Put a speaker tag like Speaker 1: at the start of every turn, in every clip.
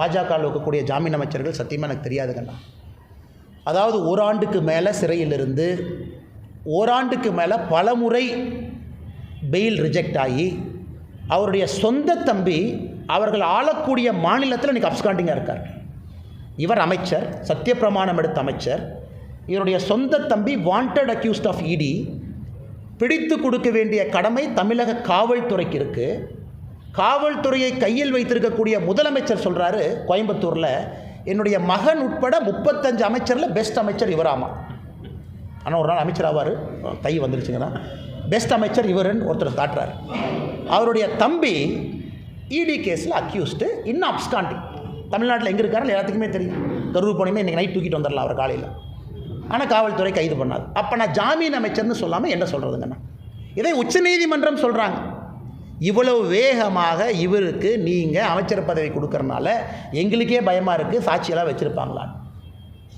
Speaker 1: பாஜகவில் இருக்கக்கூடிய ஜாமீன் அமைச்சர்கள் சத்தியமாக எனக்கு தெரியாதுங்கண்ணா அதாவது ஓராண்டுக்கு மேலே சிறையிலிருந்து ஓராண்டுக்கு மேலே பல முறை பெயில் ரிஜெக்ட் ஆகி அவருடைய சொந்த தம்பி அவர்கள் ஆளக்கூடிய மாநிலத்தில் இன்றைக்கி அப்ஸ்காண்டிங்காக இருக்கார். இவர் அமைச்சர் சத்தியப்பிரமாணம் எடுத்த அமைச்சர். இவருடைய சொந்த தம்பி வாண்டட் அக்யூஸ்ட் ஆஃப் இடி பிடித்து கொடுக்க வேண்டிய கடமை தமிழக காவல்துறைக்கு இருக்குது காவல்துறையை கையில் வைத்திருக்கக்கூடிய முதலமைச்சர் சொல்கிறாரு கோயம்புத்தூரில் என்னுடைய மகன் உட்பட முப்பத்தஞ்சு அமைச்சரில் பெஸ்ட் அமைச்சர் இவராமா. ஆனால் ஒரு நாள் அமைச்சர் ஆவார். கை வந்துருச்சுங்கன்னா பெஸ்ட் அமைச்சர் இவருன்னு ஒருத்தர் காட்டுறாரு. அவருடைய தம்பி இடி கேஸில் அக்யூஸ்டு இன்னும் அப்ஸ்காண்டிங் தமிழ்நாட்டில் எங்கே இருக்காருன்னு எல்லாத்துக்குமே தெரியும். கரூர் போனீங்கன்னா இன்றைக்கி நைட் தூக்கிட்டு வந்துடலாம் அவர் காலையில். ஆனால் காவல்துறை கைது பண்ணாது. அப்போ நான் ஜாமீன் அமைச்சர்னு சொல்லாமல் என்ன சொல்கிறதுங்கண்ணா இதை உச்சநீதிமன்றம் சொல்கிறாங்க இவ்வளவு வேகமாக இவருக்கு நீங்கள் அமைச்சர் பதவி கொடுக்கறனால எங்களுக்கே பயமாக இருக்குது சாட்சியெல்லாம் வச்சுருப்பாங்களான்னு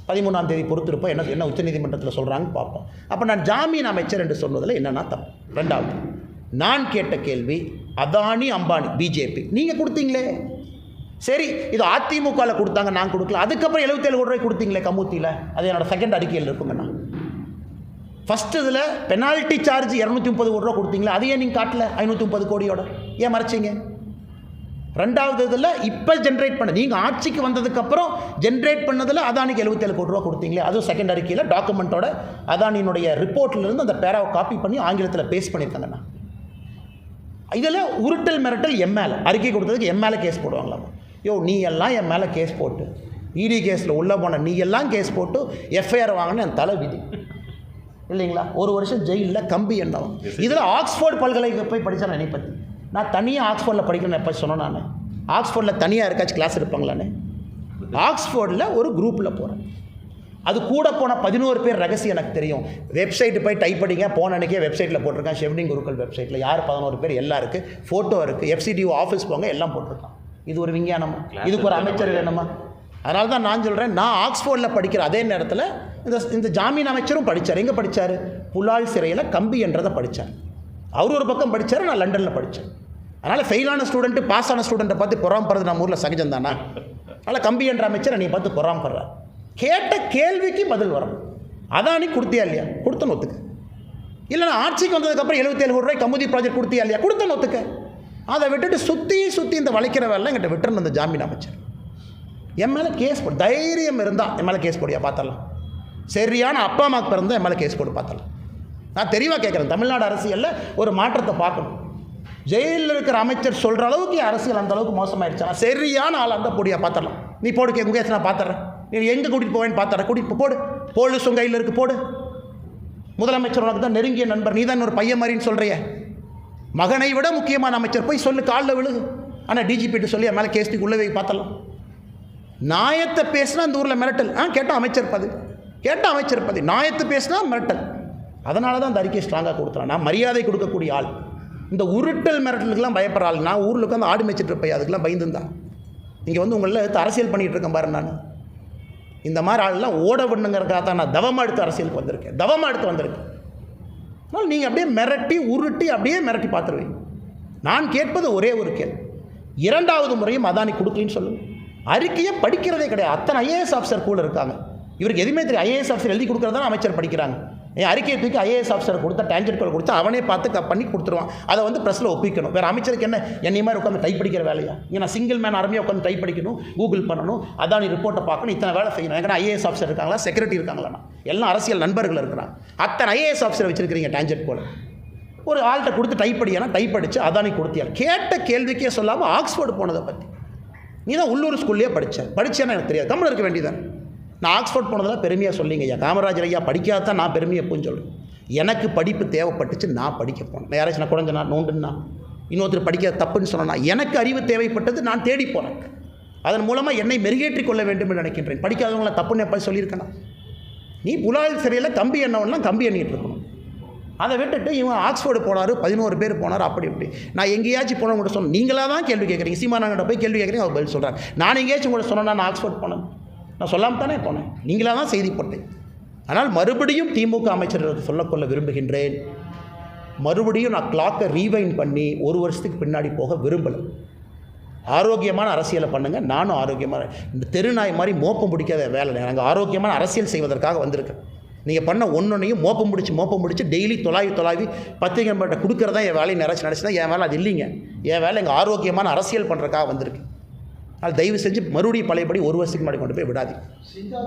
Speaker 1: பதிமூணாம் தேதி பொறுத்திருப்போம். என்ன என்ன உச்சநீதிமன்றத்தில் சொல்கிறாங்கன்னு பார்ப்போம். அப்போ நான் ஜாமீன் அமைச்சர் என்று சொன்னதில் என்னென்னா தப்பு. ரெண்டாவது நான் கேட்ட கேள்வி அதானி அம்பானி பிஜேபி. நீங்கள் கொடுத்தீங்களே. சரி இது அதிமுகவில் கொடுத்தாங்க நான் கொடுக்கல. அதுக்கப்புறம் எழுபத்தேழு கோடி ரூபாய் கொடுத்தீங்களே கமுத்தியில். அது என்னோட செகண்ட் அறிக்கையில் இருக்குங்கண்ணா. ஃபஸ்ட் இதில் பெனால்ட்டி சார்ஜ் இரநூத்தி முப்பது கோடி ரூபா கொடுத்தீங்களா? அதையே நீங்கள் காட்டல ஐநூற்றி முப்பது கோடியோட. ஏன் மறைச்சிங்க? ரெண்டாவது இதில் இப்போ ஜென்ரேட் பண்ண நீங்கள் ஆட்சிக்கு வந்ததுக்கப்புறம் ஜென்ரேட் பண்ணதில் அதானிக்கு எழுபத்தேழு கோடி ரூபா கொடுத்தீங்களே அதுவும் செகண்ட் அறிக்கையில் டாக்குமெண்ட்டோட அதானியினுடைய ரிப்போர்ட்லேருந்து அந்த பேராவை காப்பி பண்ணி ஆங்கிலத்தில் பேஸ் பண்ணியிருக்காங்கண்ணா இதில் உருட்டல் மிரட்டல் என் மேலே அறிக்கை கொடுத்ததுக்கு என் கேஸ் போடுவாங்களா யோ நீ எல்லாம் என் மேலே கேஸ் போட்டு இடி கேஸில் உள்ளே போன நீ எல்லாம் கேஸ் போட்டு எஃப்ஐஆர் வாங்கின என் தலை விதி. இல்லைங்களா? ஒரு வருஷம் ஜெயிலில் கம்பி எண்ணம். இதில் ஆக்ஸ்ஃபோர்ட் பல்கலைக்கு போய் படித்தேன் பற்றி நான் தனியாக ஆக்ஸ்ஃபோர்டில் படிக்கணும்னு எப்போ சொன்னேன் நான்? ஆக்ஸ்ஃபோர்டில் தனியாக இருக்காச்சும் கிளாஸ் இருப்பாங்களான்னு ஆக்ஸ்ஃபோர்டில் ஒரு குரூப்பில் போகிறேன் அது கூட போன பதினோரு பேர் ரகசியம் எனக்கு தெரியும். வெப்சைட்டு போய் டைப் பண்ணிங்க போன அன்றைக்கே வெப்சைட்டில் போட்டிருக்கேன். ஷெவ்னிங் குருக்கள் வெப்சைட்டில் யார் பதினோரு பேர்? எல்லாம் இருக்குது ஃபோட்டோ இருக்குது எஃப்சிடிஓ ஆஃபீஸ் போங்க. எல்லாம் போட்டிருக்கான். இது ஒரு விஞ்ஞானமா? இதுக்கு ஒரு அமைச்சர் வேணுமா? அதனால தான் நான் சொல்கிறேன் நான் ஆக்ஸ்ஃபோர்டில் படிக்கிற அதே நேரத்தில் இந்த இந்த ஜாமீன் அமைச்சரும் படித்தார் எங்கே படித்தார் புலால் சிறையில் கம்பி என்றதை படித்தார் அவர் ஒரு பக்கம் படித்தார் நான் லண்டனில் படித்தேன் அதனால் ஃபெயிலான ஸ்டூடெண்ட்டு பாஸ் ஆன ஸ்டூடெண்ட்டை பார்த்து பொறாமப்படுறது நம்ம ஊரில் சகஜம் தானா? அதனால் கம்பி என்ற அமைச்சரை நீ பார்த்து பொறாமப்படுற கேட்ட கேள்விக்கு பதில் வரும் அதானி கொடுத்தியா இல்லையா? கொடுத்தன்னு ஒத்துக்க இல்லை நான் ஆட்சிக்கு வந்ததுக்கப்புறம் எழுபத்தேழு கோடி ரூபாய் கமுதி ப்ராஜெக்ட் கொடுத்தியா இல்லையா? கொடுத்தன்னு ஒத்துக்க அதை விட்டுட்டு சுற்றி சுற்றி இந்த வளைக்கிற வேலை எங்கிட்ட விட்டுருந்த அந்த ஜாமீன் அமைச்சர். என் மேலே கேஸ் போடு தைரியம் இருந்தால் என் மேலே கேஸ் போடியா பார்த்தலாம் சரியான அப்பா அம்மாவுக்கு பிறந்தா என் மேலே கேஸ் போட்டு பார்த்தலாம். நான் தெளிவாக கேட்குறேன் தமிழ்நாடு அரசியலில் ஒரு மாற்றத்தை பார்க்கணும். ஜெயிலில் இருக்கிற அமைச்சர் சொல்கிற அளவுக்கு அரசியல் அந்த அளவுக்கு மோசமாயிடுச்சு நான் சரியான ஆள் அந்த பொடியா பார்த்துடலாம். நீ போடு கே முகேஷ் நான் பார்த்துறேன் நீ எங்கே கூட்டிகிட்டு போவேன்னு பார்த்துறேன் கூட்டிகிட்டு போடு. போலீஸ் உங்கள் கையில் இருக்குது போடு. முதலமைச்சர் உனக்கு தான் நெருங்கிய நண்பர். நீ தான் ஒரு பையன் மாதிரின்னு சொல்கிறிய மகனை விட முக்கியமான அமைச்சர். போய் சொல்லு காலில் விழுகு. ஆனால் டிஜிபிட்டு சொல்லி என் மேலே கேஸ்டிக்கு உள்ளே போய் பார்த்தலாம் நாயத்தை பேசினா அந்த ஊரில் மிரட்டல். ஆ கேட்டால் அமைச்சர் பதவி. கேட்டால் அமைச்சர் பதவி நியாயத்தை பேசினா மிரட்டல். அதனால தான் அந்த அறிக்கை ஸ்ட்ராங்காக கொடுத்துறேன் நான் மரியாதை கொடுக்கக்கூடிய ஆள். இந்த உருட்டல் மிரட்டலுக்கெல்லாம் பயப்படுற ஆள். நான் ஊரில் உட்காந்து ஆடு மேய்ச்சிட்டு இருப்பேன். அதுக்கெல்லாம் பயந்துருந்தான் இங்கே வந்து உங்களில் எடுத்து அரசியல் பண்ணிகிட்டு இருக்கேன் பாரு நான். இந்த மாதிரி ஆள்லாம் ஓட விடணுங்கிறக்காக தான் நான் தவமாக எடுத்து அரசியலுக்கு வந்திருக்கேன். தவமாக எடுத்து வந்திருக்கேன். அதனால் நீங்கள் அப்படியே மிரட்டி உருட்டி அப்படியே மிரட்டி பார்த்துருவீங்க. நான் கேட்பது ஒரே ஒரு கேள்வி. இரண்டாவது முறையும் அதானி கொடுக்கலன்னு சொல்லுங்கள் அறிக்கையை படிக்கிறதே கிடையாது. அத்தனை ஐஏஎஸ் ஆஃபீஸர் கூட இருக்காங்க. இவருக்கு எதுவுமே தெரியும் ஐஏஎஸ் ஆஃபீஸர் எழுதி கொடுக்குறதா அமைச்சர் படிக்கிறாங்க. என் அறிக்கையை தூக்கி ஐஏஎஸ் ஆஃபீஸர் கொடுத்தா டேஞ்சட் கால் கொடுத்தா அவனே பார்த்து க பண்ணி கொடுத்துருவான். அதை வந்து ப்ரெஸ்ஸில் ஒப்பிக்கணும். வேறு அமைச்சருக்கு என்ன? என்னை மாதிரி உட்காந்து டைப் படிக்கிற வேலையா? இங்கே நான் சிங்கிள் மேன் ஆர்மியாக உட்காந்து டைப் படிக்கணும் கூகுள் பண்ணணும் அதான் நீ ரிப்போர்ட்டை பார்க்கணும் இத்தனை வேலை செய்யணும். ஏன்னா ஐஏஎஸ் ஆஃபீஸர் இருக்காங்களா? செக்ரட்டரி இருக்காங்களா எல்லாம் அரசியல் நண்பர்கள் இருக்கிறாங்க. அத்தனை ஐஏஎஸ் ஆஃபீஸர் வச்சிருக்கிறீங்க டேஞ்சர் போல ஒரு ஆள்கிட்ட கொடுத்து டைப் படியானா டைப் அடித்து அதானி கொடுத்தியா? கேட்ட கேள்விக்கே சொல்லாமல் ஆக்ஸ்ஃபோர்டு போனதை பற்றி நீ தான் உள்ளூர் ஸ்கூல்லேயே படித்தேன் படித்தேன்னு எனக்கு தெரியாது. தமிழ் இருக்க வேண்டியதான் நான் ஆக்ஸ்ஃபோர்ட் போனதெல்லாம் பெருமையாக சொல்லிங்க ஐயா. காமராஜர் ஐயா படிக்காத தான் நான் பெருமையை எப்போன்னு சொல்கிறேன் எனக்கு படிப்பு தேவைப்பட்டுச்சு நான் படிக்க போனேன். யாராச்சும் நான் குறைஞ்ச நோண்டுன்னா இன்னொருத்தர் படிக்க தப்புன்னு சொன்னா எனக்கு அறிவு தேவைப்பட்டது நான் தேடி போனேன். அதன் மூலமாக என்னை மெருகேற்றிக் கொள்ள வேண்டும் என்று நினைக்கின்றேன் படிக்காதவங்கள தப்புன்னு எப்போ சொல்லியிருக்கேனா நீ புலால் சிறையில் கம்பி எண்ணவன்லாம் கம்பி எண்ணிட்டு இருக்கணும். அதை விட்டுட்டு இவன் ஆக்ஸ்ஃபோர்டு போனார் பதினோரு பேர் போனார் அப்படி இப்படி. நான் எங்கேயாச்சும் போனவங்க கூட சொன்னேன். நீங்களாக தான் கேள்வி கேட்குறீங்க. சீமானாங்கிட்ட போய் கேள்வி கேட்குறீங்க அவர் பதில் சொல்கிறாங்க நான் எங்கேயாச்சும் கூட சொன்னேன் நான் ஆக்ஸ்ஃபோர்ட் போனேன். நான் சொல்லாமல் தானே போனேன். நீங்களாக தான் செய்தி போட்டேன். ஆனால் மறுபடியும் திமுக அமைச்சர்களுக்கு சொல்லக்கொள்ள விரும்புகின்றேன். மறுபடியும் நான் கிளாக்கை ரீவைன் பண்ணி ஒரு வருஷத்துக்கு பின்னாடி போக விரும்பலை. ஆரோக்கியமான அரசியலை பண்ணுங்கள் நானும் ஆரோக்கியமான இந்த தெருநாய் மாதிரி மோப்பம் பிடிக்காத வேலை நாங்கள் ஆரோக்கியமான அரசியல் செய்வதற்காக வந்திருக்கேன் நீங்கள் பண்ண ஒன்றொன்னையும் மோப்பம் பிடிச்சி மோப்பம் பிடிச்சி டெய்லி தொலாவி தொலாவி பத்திரிகை மட்டும் கொடுக்குறதா என் வேலையை நினச்சி நினச்சினா என் வேலை. அது இல்லைங்க. என் வேலை எங்கள் ஆரோக்கியமான அரசியல் பண்ணுறதுக்காக வந்திருக்கு. அது தயவு செஞ்சு மறுபடியும் பழையபடி ஒரு வருஷத்துக்கு முன்னாடி கொண்டு போய் விடாதீங்க.